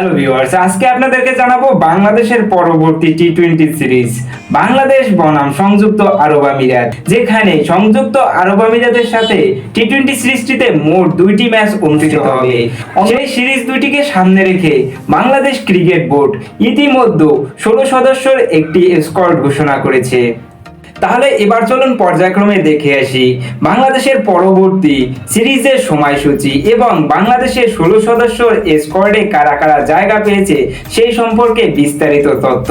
Hello viewers আজকে আপনাদেরকে জানাব বাংলাদেশের পরবর্তী টি টোয়েন্টি সিরিজ বাংলাদেশ বনাম সংযুক্ত আরব আমিরাত যেখানে সংযুক্ত আরব আমিরাতের সাথে টি টোয়েন্টি সিরিজটিতে মোট দুইটি ম্যাচ অনুষ্ঠিত হবে। সেই সিরিজ দুইটিকে সামনে রেখে বাংলাদেশ ক্রিকেট বোর্ড ইতিমধ্যে ষোলো সদস্যের একটি স্কোয়াড ঘোষণা করেছে। তাহলে এবার চলুন পর্যায়ক্রমে দেখে আসি বাংলাদেশের পরবর্তী সিরিজের সময়সূচি এবং বাংলাদেশের ষোলো সদস্যর স্কোয়াডে কারা কারা জায়গা পেয়েছে সেই সম্পর্কে বিস্তারিত তথ্য।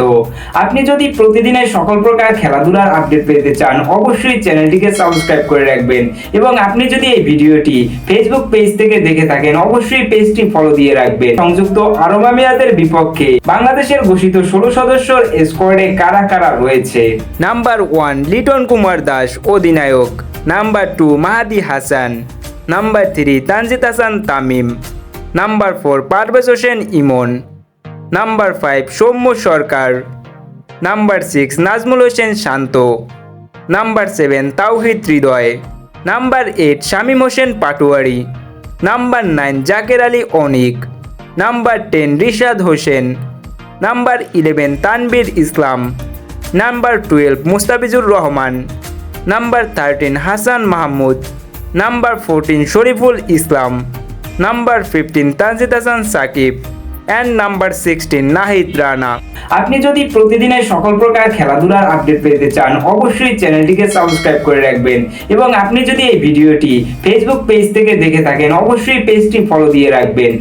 আপনি যদি প্রতিদিনের সকল প্রকার খেলাধুলার আপডেট পেতে চান, অবশ্যই চ্যানেলটিকে সাবস্ক্রাইব করে রাখবেন এবং আপনি যদি এই ভিডিওটি ফেসবুক পেজ থেকে দেখে থাকেন, অবশ্যই পেজটি ফলো দিয়ে রাখবেন। সংযুক্ত আরব আমিরাতের বিপক্ষে বাংলাদেশের ঘোষিত ষোলো সদস্যর স্কোয়াডে কারা কারা রয়েছে? নাম্বার ওয়ান লিটন কুমার দাস অধিনায়ক number two Mahadi Hasan number three Tanzid Hasan Tamim number four Parvez Hossain Emon number five Soumya Sarkar number six Najmul Hossain Shanto number seven Towhid Hridoy number eight Shamim Hossain Patwari number nine Jaker Ali Anik number ten Rishad Hossain number eleven Tanvir Islam number twelve Mustafizur Rahman number thirteen Hasan Mahmud number fourteen Shoriful Islam number fifteen Tanzid Hasan Sakib and number sixteen Nahid Rana আপনি যদি প্রতিদিনের সকল প্রকার খেলাধুলার update পেতে চান, অবশ্যই চ্যানেলটিকে সাবস্ক্রাইব করে রাখবেন। এবং আপনি যদি এই ভিডিওটি ফেসবুক পেজ থেকে দেখে থাকেন, অবশ্যই পেজটি ফলো দিয়ে রাখবেন।